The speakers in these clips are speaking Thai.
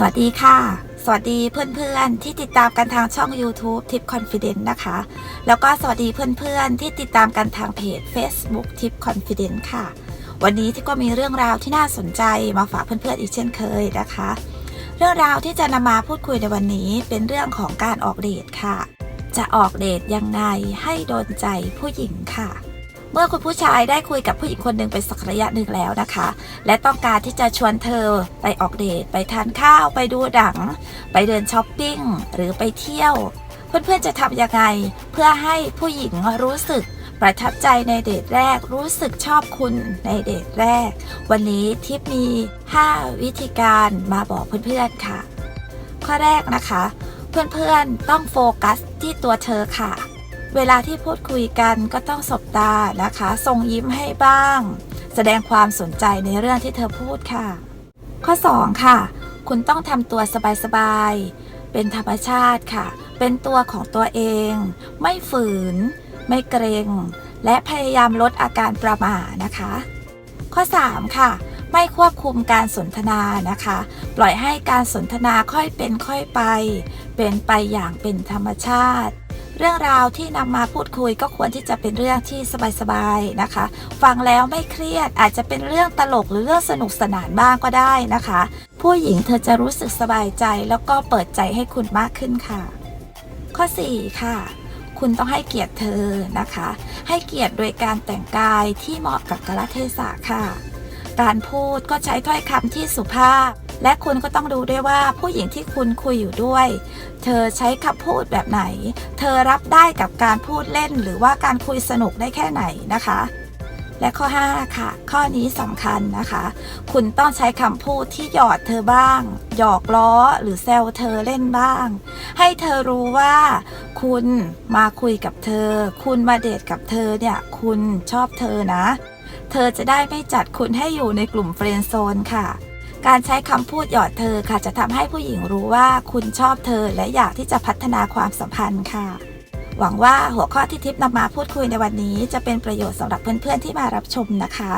สวัสดีค่ะ สวัสดีเพื่อนๆ ที่ติดตามกันทางช่อง YouTube Tip Confidence นะคะ แล้วก็สวัสดีเพื่อนๆ ที่ติดตามกันทางเพจ Facebook Tip Confidence ค่ะ วันนี้ที่ก็มีเรื่องราวที่น่าสนใจมาฝากเพื่อนๆ อีกเช่นเคยนะคะ เรื่องราวที่จะนำมาพูดคุยในวันนี้เป็นเรื่องของการออกเดทค่ะ จะออกเดทยังไงให้โดนใจผู้หญิงค่ะ เมื่อคุณผู้ชายได้คุยกับผู้หญิงคนหนึ่งไปสักระยะหนึ่งแล้วนะคะ และต้องการที่จะชวนเธอไปออกเดทไปทานข้าวไปดูหนัง ไปเดินช้อปปิ้งหรือไปเที่ยว เพื่อนๆจะทำยังไง เพื่อให้ผู้หญิงรู้สึกประทับใจในเดทแรกรู้สึกชอบคุณในเดทแรก วันนี้ทิปมี 5 วิธีการมาบอกเพื่อนๆค่ะ ข้อแรกนะคะ เพื่อนๆต้องโฟกัสที่ตัวเธอค่ะ เวลาที่พูดคุยกันก็ต้องสบตานะคะส่งยิ้มให้บ้าง แสดงความสนใจในเรื่องที่เธอพูดค่ะ ข้อ 2 ค่ะ คุณต้องทำตัวสบายๆ เป็นธรรมชาติค่ะ เป็นตัวของตัวเอง ไม่ฝืน ไม่เกรง และพยายามลดอาการประหม่านะคะ ข้อ 3 ค่ะไม่ควบคุมการสนทนานะคะ ปล่อยให้การสนทนาค่อยเป็นค่อยไป เป็นไปอย่างเป็นธรรมชาติ เรื่องราวที่นำมาพูดคุยก็ควรที่จะเป็นเรื่องที่สบายๆนะคะ ฟังแล้วไม่เครียดอาจจะเป็นเรื่องตลกหรือเรื่องสนุกสนานบ้างก็ได้นะคะ ผู้หญิงเธอจะรู้สึกสบายใจแล้วก็เปิดใจให้คุณมากขึ้นค่ะ ข้อ 4 ค่ะคุณต้องให้เกียรติเธอนะคะ ให้เกียรติโดยการแต่งกายที่เหมาะกับกาลเทศะค่ะ การพูดก็ใช้ถ้อยคำที่สุภาพ และคุณก็ต้องดูด้วยว่าผู้หญิงที่คุณคุยอยู่ด้วย เธอใช้คำพูดแบบไหน เธอรับได้กับการพูดเล่น หรือว่าการคุยสนุกได้แค่ไหนนะคะและข้อ 5 ค่ะ ข้อนี้สำคัญนะคะ คุณต้องใช้คำพูดที่หยอดเธอบ้าง หยอกล้อหรือแซวเธอเล่นบ้าง ให้เธอรู้ว่า คุณมาคุยกับเธอ คุณมาเดทกับเธอเนี่ย คุณชอบเธอนะ เธอจะได้ไม่จัดคุณให้อยู่ในกลุ่มเฟรนด์โซนค่ะ การใช้คำพูดหยอดเธอค่ะจะทำให้ผู้หญิงรู้ว่าคุณชอบเธอและอยากที่จะพัฒนาความสัมพันธ์ค่ะ หวังว่าหัวข้อที่ทิปนำมาพูดคุยในวันนี้ จะเป็นประโยชน์สำหรับเพื่อนๆที่มารับชมนะคะ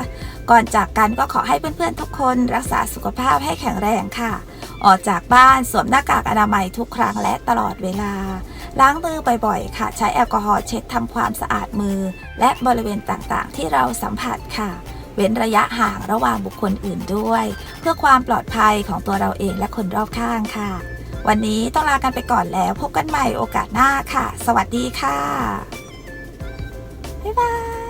ก่อนจากกันก็ขอให้เพื่อนๆทุกคน รักษาสุขภาพให้แข็งแรงค่ะ ออกจากบ้านสวมหน้ากากอนามัยทุกครั้งและตลอดเวลา ล้างมือบ่อยๆ ค่ะ ใช้แอลกอฮอล์เช็ดทำความสะอาดมือ และบริเวณต่างๆ ที่เราสัมผัสค่ะ เว้นระยะห่างระหว่างบุคคลอื่นด้วย เพื่อความปลอดภัยของตัวเราเองและคนรอบข้างค่ะ วันนี้ต้องลากันไปก่อนแล้ว พบกันใหม่โอกาสหน้าค่ะ สวัสดีค่ะ บ๊ายบาย